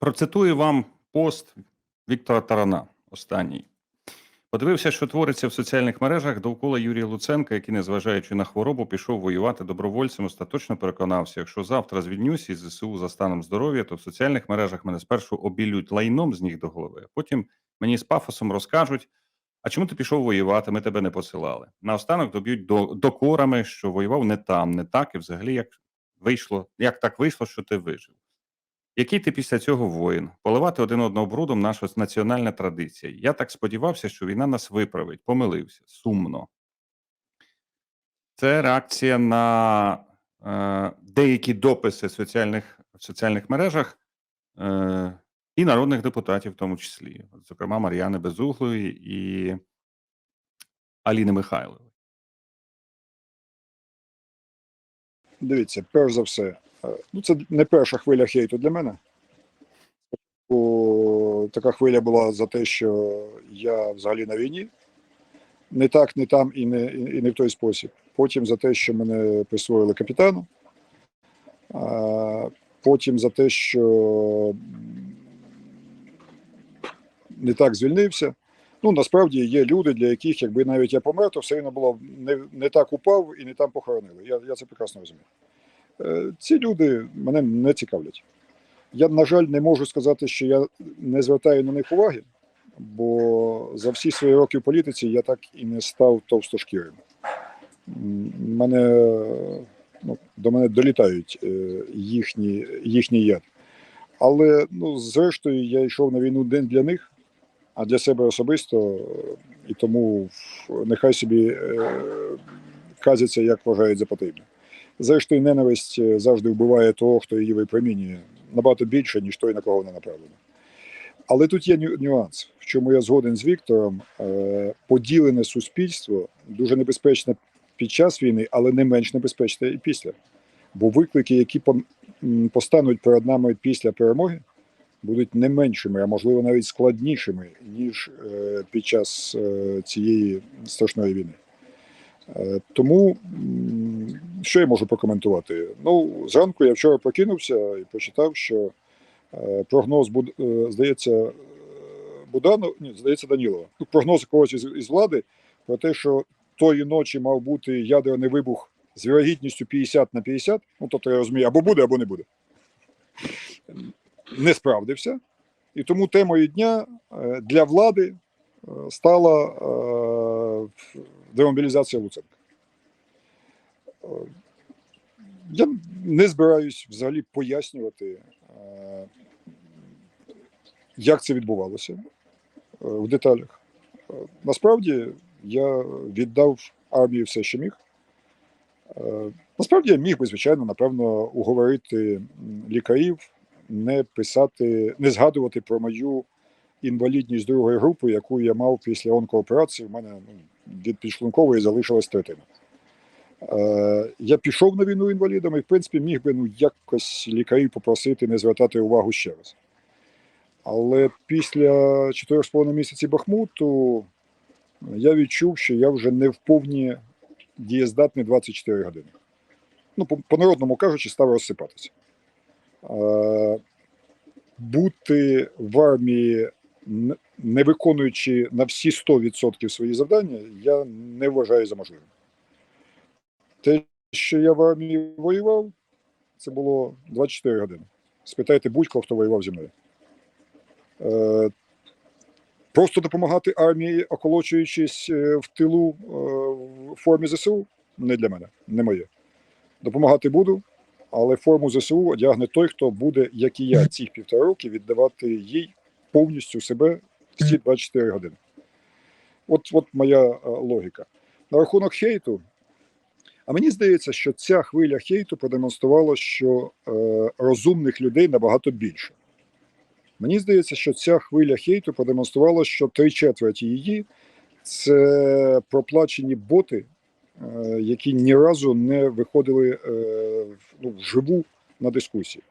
Процитую вам пост Віктора Тарана. Останній. Подивився, що твориться в соціальних мережах довкола Юрія Луценка, який, незважаючи на хворобу, пішов воювати добровольцем. Остаточно переконався, якщо завтра звільнюсь із ЗСУ за станом здоров'я, то в соціальних мережах мене спершу обілють лайном з ніг до голови, потім мені з пафосом розкажуть. А чому ти пішов воювати? Ми тебе не посилали. Наостанок доб'ють до, докорами, що воював не там, не так, і взагалі як вийшло, як так вийшло, що ти вижив. Який ти після цього воїн? Поливати один одного брудом наша національна традиція. Я так сподівався, що війна нас виправить. Помилився. Сумно. Це реакція на е, деякі дописи в соціальних, в соціальних мережах е, і народних депутатів, в тому числі, зокрема, Мар'яни Безуглої і Аліни Михайлової. Дивіться, перш за все, ну це не перша хвиля хейту для мене. Бо така хвиля була за те, що я взагалі на війні. Не так, не там і не, і не в той спосіб. Потім за те, що мене присвоїли капітану. А, Потім за те, що не так звільнився. Ну, насправді є люди, для яких, якби навіть я помер, то все одно було не, не так упав і не там похоронили. Я, я це прекрасно розумію. Е, Ці люди мене не цікавлять. Я, на жаль, не можу сказати, що я не звертаю на них уваги, бо за всі свої роки в політиці я так і не став товстошкірим. Мене, ну, до мене долітають е, їхні, яд. Але ну, зрештою я йшов на війну день для них, а для себе особисто, і тому нехай собі е, казяться, як вважають за потрібне. Зрештою, ненависть е, завжди вбиває того, хто її випромінює набагато більше, ніж той, на кого вона направлена. Але тут є нюанс, в чому я згоден з Віктором. Е, Поділене суспільство дуже небезпечне під час війни, але не менш небезпечне і після. Бо виклики, які постануть перед нами після перемоги, будуть не меншими, а можливо навіть складнішими, ніж е, під час цієї страшної війни. Тому що я можу прокоментувати? Ну, зранку я вчора прокинувся і прочитав, що е, прогноз Буд- е, здається, е, Буданов, ні, здається, Данілова. Ну, Прогноз когось із, із влади про те, що тої ночі мав бути ядерний вибух з вірогідністю 50 на 50. Ну, тобто я розумію, або буде, або не буде. Не справдився. І тому темою дня для влади стала демобілізація Луценка. Е, Я не збираюсь взагалі пояснювати, е, як це відбувалося е, в деталях. Насправді я віддав армії все, що міг. Насправді я міг би, звичайно, напевно, уговорити лікарів не писати, не згадувати про мою інвалідність другої групи, яку я мав після онкооперації. У мене ну, від підшлункової залишилась третина. Е, я пішов на війну інвалідом і, в принципі, міг би ну, якось лікарів попросити не звертати увагу ще раз. Але після 4,5 місяці Бахмуту я відчув, що я вже не вповні дієздатний 24 години. Ну, по- по-народному кажучи, став розсипатися. Е, бути в армії, не виконуючи на всі 100% свої завдання, я не вважаю за можливим. Те, що я в армії воював, це було 24 години. Спитайте будь-кого, хто воював зі мною. Е, Просто допомагати армії, околочуючись е, в тилу е, в формі ЗСУ, не для мене, не моє. Допомагати буду, але форму ЗСУ одягне той, хто буде, як і я, ці півтора роки віддавати їй повністю себе всі 24 години. От, от моя е, логіка. На рахунок хейту. А мені здається, що ця хвиля хейту продемонструвала, що е, розумних людей набагато більше. Мені здається, що ця хвиля хейту продемонструвала, що три четверті її це проплачені боти, е, які ні разу не виходили е, ну, вживу на дискусії.